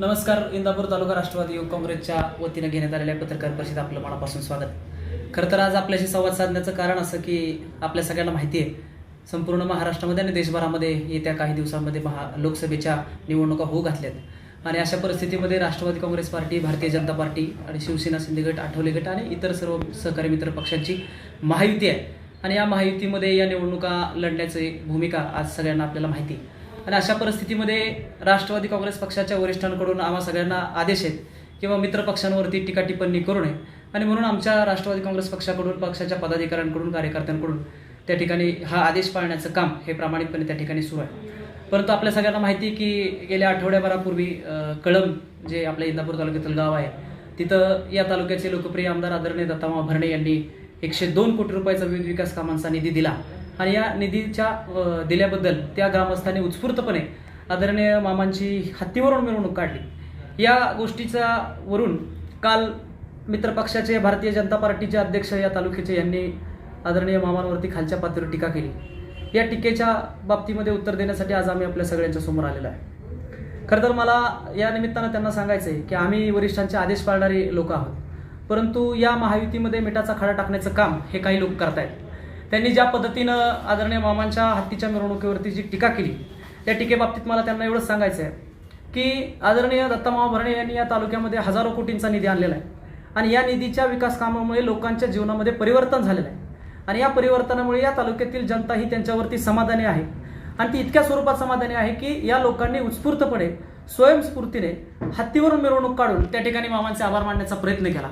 नमस्कार इंदापूर तालुका राष्ट्रवादी युवक काँग्रेसच्या वतीनं घेण्यात आलेल्या पत्रकार परिषदेत आपलं मनापासून स्वागत. खरं तर आज आपल्याशी संवाद साधण्याचं कारण असं की आपल्या सगळ्यांना माहिती आहे संपूर्ण महाराष्ट्रामध्ये आणि देशभरामध्ये येत्या काही दिवसांमध्ये महा लोकसभेच्या निवडणुका होऊ घातल्यात. आणि अशा परिस्थितीमध्ये राष्ट्रवादी काँग्रेस पार्टी भारतीय जनता पार्टी आणि शिवसेना शिंदे गट आठवले गट आणि इतर सर्व सहकारी मित्र पक्षांची महायुती आहे. आणि या महायुतीमध्ये या निवडणुका लढण्याची भूमिका आज सगळ्यांना आपल्याला माहिती आहे. आणि अशा परिस्थितीमध्ये राष्ट्रवादी काँग्रेस पक्षाच्या वरिष्ठांकडून आम्हा सगळ्यांना आदेश आहेत किंवा मित्र पक्षांवरती टीका टिप्पणी करू नये. आणि म्हणून आमच्या राष्ट्रवादी काँग्रेस पक्षाकडून पक्षाच्या पदाधिकाऱ्यांकडून कार्यकर्त्यांकडून त्या ठिकाणी हा आदेश पाळण्याचं काम हे प्रामाणिकपणे त्या ठिकाणी सुरू आहे. परंतु आपल्या सगळ्यांना माहिती आहे की गेल्या आठवड्याभरापूर्वी कळंब जे आपल्या इंदापूर तालुक्यातील गाव आहे तिथं या तालुक्याचे लोकप्रिय आमदार आदरणीय दत्तामा भरणे यांनी एकशे दोन कोटी रुपयाचा विविध विकास कामांचा निधी दिला. आणि या निधीच्या दिल्याबद्दल त्या ग्रामस्थांनी उत्स्फूर्तपणे आदरणीय मामांची हत्तीवरून मिरवणूक काढली. या गोष्टीचा वरून काल मित्रपक्षाचे भारतीय जनता पार्टीचे अध्यक्ष या तालुक्याचे यांनी आदरणीय मामांवरती खालच्या पातळीवर टीका केली. या टीकेच्या बाबतीमध्ये उत्तर देण्यासाठी आज आम्ही आपल्या सगळ्यांच्या समोर आलेलो आहे. खरं तर मला या निमित्तानं त्यांना सांगायचं आहे की आम्ही वरिष्ठांचे आदेश पाळणारे लोक आहोत. परंतु या महायुतीमध्ये मिठाचा खडा टाकण्याचं काम हे काही लोक करतायत. त्यांनी ज्या पद्धतीनं आदरणीय मामांच्या हत्तीच्या मिरवणुकीवरती जी टीका केली त्या टीकेबाबतीत मला त्यांना एवढंच सांगायचं आहे की आदरणीय दत्तामामा भरणे यांनी या तालुक्यामध्ये हजारो कोटींचा निधी आणलेला आहे. आणि या निधीच्या विकास कामामुळे लोकांच्या जीवनामध्ये परिवर्तन झालेलं आहे. आणि या परिवर्तनामुळे या तालुक्यातील जनता ही त्यांच्यावरती समाधानी आहे. आणि ती इतक्या स्वरूपात समाधानी आहे की या लोकांनी उत्स्फूर्तपणे स्वयंस्फूर्तीने हत्तीवरून मिरवणूक काढून त्या ठिकाणी मामांचे आभार मानण्याचा प्रयत्न केला.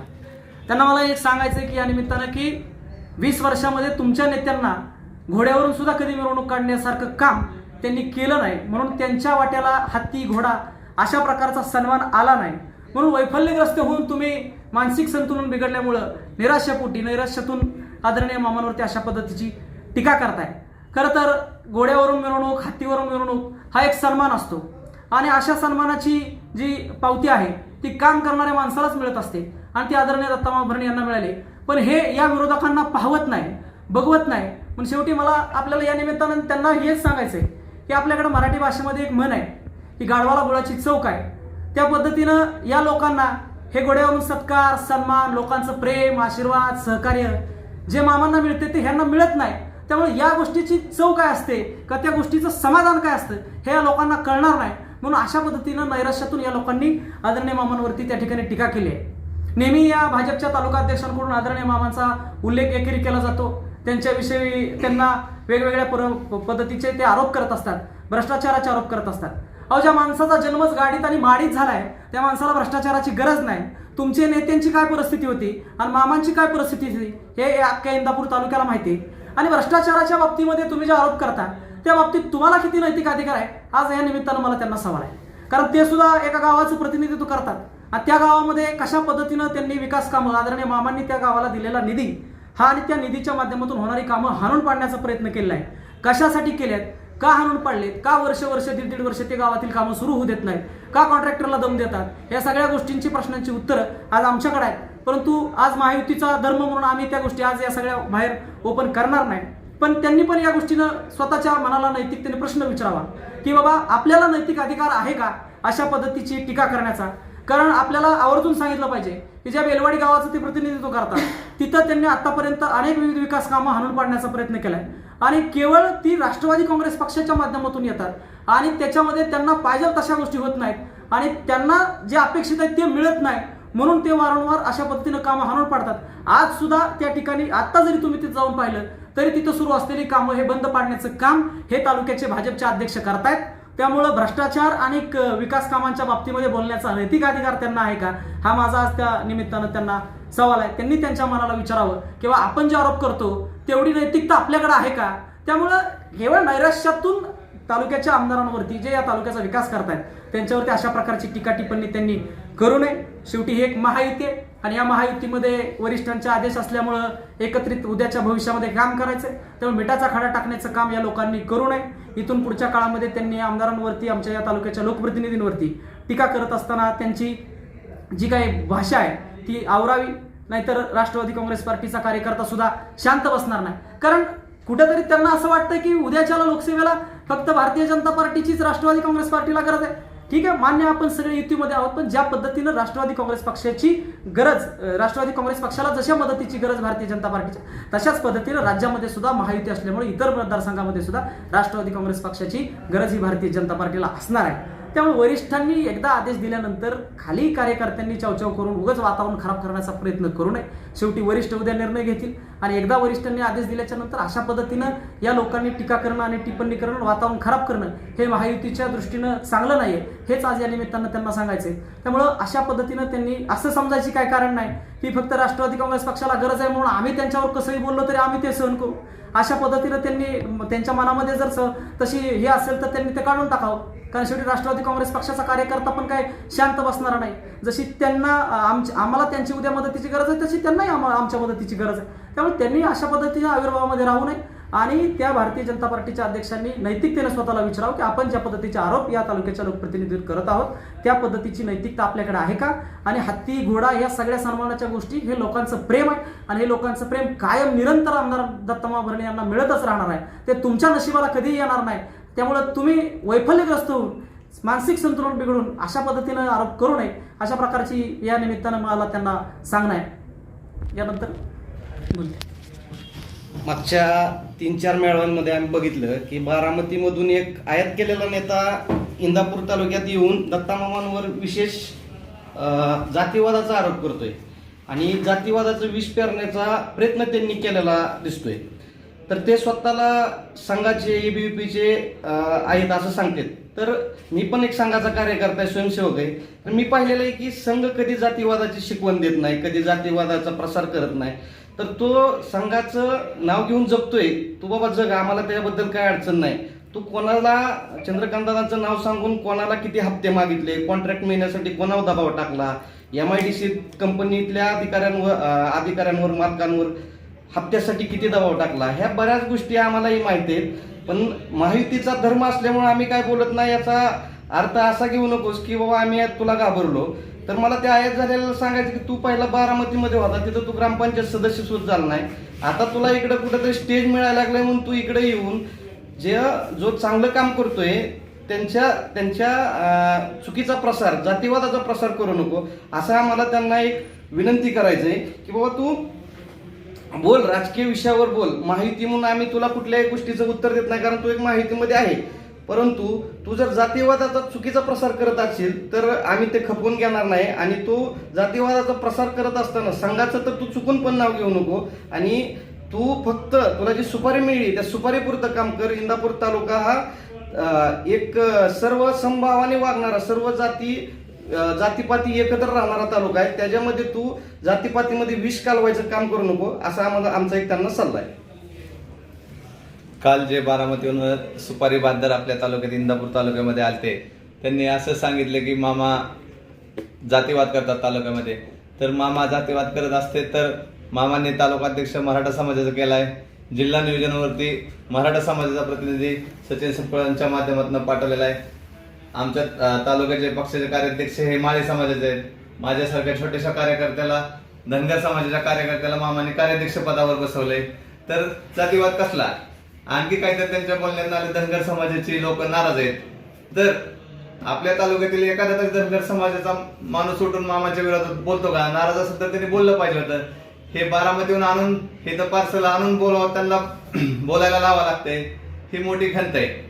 त्यांना मला एक सांगायचं आहे की या निमित्तानं की वीस वर्षामध्ये तुमच्या नेत्यांना घोड्यावरून सुद्धा कधी मिरवणूक काढण्यासारखं काम त्यांनी केलं नाही. म्हणून त्यांच्या वाट्याला हत्ती घोडा अशा प्रकारचा सन्मान आला नाही. म्हणून वैफल्यग्रस्त होऊन तुम्ही मानसिक संतुलन बिघडल्यामुळं निराशापोटी नैराश्यातून आदरणीय मामांवरती अशा पद्धतीची टीका करताय. खरं तर घोड्यावरून मिरवणूक हत्तीवरून मिरवणूक हा एक सन्मान असतो. आणि अशा सन्मानाची जी पावती आहे ती काम करणाऱ्या माणसालाच मिळत असते. आणि ती आदरणीय दत्तामा भरणे यांना मिळाली. पण हे या विरोधकांना पाहवत नाही बघवत नाही. पण शेवटी मला आपल्याला या निमित्तानं त्यांना हेच सांगायचं आहे की आपल्याकडे मराठी भाषेमध्ये एक म्हण आहे की गाढवाला गुळाची चौक आहे. त्या पद्धतीनं या लोकांना हे घोड्यावरून सत्कार सन्मान लोकांचं प्रेम आशीर्वाद सहकार्य जे मामांना मिळते ते ह्यांना मिळत नाही. त्यामुळे या गोष्टीची चव काय असते का त्या गोष्टीचं समाधान काय असतं हे या लोकांना कळणार नाही. म्हणून अशा पद्धतीनं नैराश्यातून या लोकांनी आदरणीय मामांवरती त्या ठिकाणी टीका केली आहे. नेहमी या भाजपच्या तालुका अध्यक्षांकडून आदरणीय मामांचा उल्लेख एकेरी केला जातो. त्यांच्याविषयी त्यांना वेगवेगळ्या पर- पद्धतीचे ते आरोप करत असतात. भ्रष्टाचाराचे आरोप करत असतात. अहो ज्या माणसाचा जन्मच गाडीत आणि माडीत झालाय त्या माणसाला भ्रष्टाचाराची गरज नाही. तुमचे नेत्यांची काय परिस्थिती होती आणि मामांची काय परिस्थिती होती हे अख्ख्या इंदापूर तालुक्याला माहिती आहे. आणि भ्रष्टाचाराच्या बाबतीमध्ये तुम्ही जे आरोप करता त्या बाबतीत तुम्हाला किती नैतिक अधिकार आहे? आज या निमित्तानं मला त्यांना सवाल आहे. कारण ते सुद्धा एका गावाचं प्रतिनिधित्व करतात. आणि त्या गावामध्ये कशा पद्धतीनं त्यांनी विकास कामं आदरणीय मामांनी त्या गावाला दिलेला निधी हा आणि त्या निधीच्या माध्यमातून होणारी कामं हाणून पाडण्याचा प्रयत्न केलेला आहे कशासाठी केल्यात? का हाणून पाडलेत? का वर्ष वर्ष दीड दीड वर्ष ते गावातील कामं सुरू होऊ देत नाहीत? का कॉन्ट्रॅक्टरला दम देतात? या सगळ्या गोष्टींची प्रश्नांची उत्तरं आज आमच्याकडे आहेत. परंतु आज महायुतीचा धर्म म्हणून आम्ही त्या गोष्टी आज या सगळ्या बाहेर ओपन करणार नाही. पण त्यांनी पण या गोष्टीनं स्वतःच्या मनाला नैतिकतेने प्रश्न विचारावा. की बाबा आपल्याला नैतिक अधिकार आहे का अशा पद्धतीची टीका करण्याचा? कारण आपल्याला आवर्जून सांगितलं पाहिजे की ज्या बेलवाडी गावाचं ते प्रतिनिधित्व करतात तिथं त्यांनी आतापर्यंत अनेक विविध विकास कामं हाणून पाडण्याचा प्रयत्न केलाय. आणि केवळ ती राष्ट्रवादी काँग्रेस पक्षाच्या माध्यमातून येतात. आणि त्याच्यामध्ये त्यांना पाहिजे तशा गोष्टी होत नाहीत. आणि त्यांना जे अपेक्षित आहे ते मिळत नाही. म्हणून ते वारंवार अशा पद्धतीनं कामं हाणून पाडतात. आज सुद्धा त्या ठिकाणी आता जरी तुम्ही तिथे जाऊन पाहिलं तरी तिथं सुरू असलेली कामं हे बंद पाडण्याचं काम हे तालुक्याचे भाजपचे अध्यक्ष करतायत. त्यामुळं भ्रष्टाचार आणि क- विकास कामांच्या बाबतीमध्ये बोलण्याचा नैतिक अधिकार त्यांना आहे का? हा माझा आज त्या निमित्तानं त्यांना सवाल आहे. त्यांनी त्यांच्या मनाला विचारावं. किंवा आपण जे आरोप करतो तेवढी नैतिकता आपल्याकडे आहे का? त्यामुळं केवळ नैराश्यातून तालुक्याच्या आमदारांवरती जे या तालुक्याचा विकास करतायत त्यांच्यावरती अशा प्रकारची टीका टिप्पणी त्यांनी करू नये. शेवटी ही एक महायुती आहे. आणि या महायुतीमध्ये वरिष्ठांचे आदेश असल्यामुळं एकत्रित उद्याच्या भविष्यामध्ये काम करायचं त्यामुळे मिठाचा खडा टाकण्याचं काम या लोकांनी करू नये. इथून पुढच्या काळामध्ये त्यांनी आमदारांवरती आमच्या या तालुक्याच्या लोकप्रतिनिधींवरती टीका करत असताना त्यांची जी काही भाषा आहे ती आवरावी. नाहीतर राष्ट्रवादी काँग्रेस पार्टीचा कार्यकर्ता सुद्धा शांत बसणार नाही. कारण कुठेतरी त्यांना असं वाटतं की उद्याच्याला लोकसेवेला फक्त भारतीय जनता पार्टीचीच राष्ट्रवादी काँग्रेस पार्टीला गरज आहे. ठीक आहे मान्य आपण सगळे युतीमध्ये आहोत पण ज्या पद्धतीनं राष्ट्रवादी काँग्रेस पक्षाची गरज राष्ट्रवादी काँग्रेस पक्षाला जशा मदतीची गरज भारतीय जनता पार्टीच्या तशाच पद्धतीनं राज्यामध्ये सुद्धा महायुती असल्यामुळे इतर मतदारसंघामध्ये सुद्धा राष्ट्रवादी काँग्रेस पक्षाची गरज ही भारतीय जनता पार्टीला असणार आहे. त्यामुळे वरिष्ठांनी एकदा आदेश दिल्यानंतर खाली कार्यकर्त्यांनी चवचव करून उगाच वातावरण खराब करण्याचा प्रयत्न करू नये. शेवटी वरिष्ठ उद्या निर्णय घेतील आणि एकदा वरिष्ठांनी आदेश दिल्याच्या नंतर अशा पद्धतीनं या लोकांनी टीका करणं आणि टिप्पणी करणं वातावरण खराब करणं हे महायुतीच्या दृष्टीनं चांगलं नाही आहे हेच आज या निमित्तानं त्यांना सांगायचंय. त्यामुळं अशा पद्धतीनं त्यांनी असं समजायची काय कारण नाही. की फक्त राष्ट्रवादी काँग्रेस पक्षाला गरज आहे म्हणून आम्ही त्यांच्यावर कसंही बोललो तरी आम्ही ते सहन करू. अशा पद्धतीनं त्यांनी त्यांच्या मनामध्ये जर स- तशी हे असेल तर त्यांनी ते काढून टाकावं. कारण शेवटी राष्ट्रवादी काँग्रेस पक्षाचा कार्यकर्ता पण काय शांत बसणार नाही. जशी त्यांना आमची आम्हाला त्यांची उद्या मदतीची गरज आहे तशी त्यांनाही आम्हाला आमच्या मदतीची गरज आहे. त्यामुळे त्यांनी अशा पद्धतीच्या आविर्भावामध्ये राहू नये. आणि त्या भारतीय जनता पार्टीच्या अध्यक्षांनी नैतिकतेनं स्वतःला विचारावं की आपण ज्या पद्धतीचे आरोप या तालुक्याच्या लोकप्रतिनिधीवर करत आहोत त्या पद्धतीची नैतिकता आपल्याकडे आहे का? आणि हत्ती घोडा या सगळ्या सन्मानाच्या गोष्टी हे लोकांचं प्रेम आहे आणि हे लोकांचं प्रेम कायम निरंतर आमदार दत्तमा भरणे यांना मिळतच राहणार आहे. ते तुमच्या नशिबाला कधीही येणार नाही. त्यामुळं तुम्ही वैफल्यग्रस्त होऊन मानसिक संतुलन बिघडून अशा पद्धतीनं आरोप करू नये अशा प्रकारची या निमित्तानं मला त्यांना सांगणं आहे. यानंतर बोलते. मागच्या तीन चार मेळाव्यांमध्ये आम्ही बघितलं की बारामतीमधून एक आयात केलेला नेता इंदापूर तालुक्यात येऊन दत्तामामांवर विशेष जातीवादाचा आरोप करतोय. आणि जातीवादाचं विष पेरण्याचा प्रयत्न त्यांनी केलेला दिसतोय. तर ते स्वतःला संघाचे ए बी पीचे आहेत असं सांगतात. तर मी पण एक संघाचा कार्यकर्ता आहे स्वयंसेवक आहे. तर मी पाहिलेलं आहे की संघ कधी जातीवादाची शिकवण देत नाही कधी जातीवादाचा प्रसार करत नाही. तर तो संघाचं नाव घेऊन जगतोय तू बाबा जग आम्हाला त्याच्याबद्दल काय अडचण नाही. तू कोणाला चंद्रकांताचं नाव सांगून कोणाला किती हप्ते मागितले कॉन्ट्रॅक्ट मिळण्यासाठी कोणावर दबाव टाकला एम आय डी सी कंपनीतल्या अधिकाऱ्यांवर अधिकाऱ्यांवर मालकांवर हप्त्यासाठी किती दबाव टाकला? ह्या बऱ्याच गोष्टी आम्हालाही माहिती आहेत. पण माहितीचा धर्म असल्यामुळे आम्ही काय बोलत नाही याचा अर्थ असा घेऊ नकोस की बाबा आम्ही तुला घाबरलो. तर मला त्या आयात झालेलं सांगायचं की तू पहिला बारामतीमध्ये होता तिथं तू ग्रामपंचायत सदस्य सुद्धा झाला नाही. आता तुला इकडे कुठेतरी स्टेज मिळायला लागलाय म्हणून तू इकडे येऊन जे जो चांगलं काम करतोय त्यांच्या त्यांच्या चुकीचा प्रसार जातीवादाचा प्रसार करू नको. असं आम्हाला त्यांना एक विनंती करायचंय की बाबा तू बोल राजकीय विषयावर बोल. माहिती म्हणून आम्ही तुला कुठल्याही गोष्टीचं उत्तर देत नाही कारण तू एक माहितीमध्ये आहे. परंतु तू जर जातीवादाचा चुकीचा प्रसार करत असेल तर आम्ही ते खपवून घेणार नाही. आणि तू जातीवादाचा प्रसार करत असताना संघाचं तर तू चुकून पण नाव घेऊ नको. आणि तू फक्त तुला जी सुपारी मिळली त्या सुपारीपुरतं काम कर. इंदापूर तालुका हा एक सर्व संभावाने वागणारा सर्व जाती जातीपाती एकत्र राहणारा तालुका आहे. त्याच्यामध्ये तू जातीपातीमध्ये विष कालवायचं काम करू नको असा आम्हाला आमचा एक त्यांना सल्ला आहे. काल जे बारामतीहून सुपारी बांधर आपल्या तालुक्यात इंदापूर तालुक्यामध्ये आलते त्यांनी असं सांगितलं की मामा जातीवाद करतात तालुक्यामध्ये. तर मामा जातीवाद करत असते तर मामांनी तालुकाध्यक्ष मराठा समाजाचा आहे जिल्हा नियोजनावरती मराठा समाजाचा प्रतिनिधी सचिन सपकाळांच्या माध्यमातून पाठवलेला आहे. आमच्या तालुक्याचे पक्षाचे कार्याध्यक्ष हे माळी समाजाचे आहेत. माझ्यासारख्या छोट्याशा कार्यकर्त्याला धनगर समाजाच्या कार्यकर्त्याला मामाने कार्याध्यक्ष पदावर बसवले तर जातीवाद कसला? आणखी काहीतरी त्यांच्या बोलण्यात आले धनगर समाजाची लोक नाराज आहेत. तर आपल्या तालुक्यातील एखादा तरी धनगर समाजाचा माणूस उठून मामाच्या विरोधात बोलतो का? नाराज असेल तर त्यांनी बोललं पाहिजे होतं. हे बारामतीहून आणून हे तर पार्सल आणून बोलावं त्यांना बोलायला लावा लागतंय. ही मोठी खंत आहे.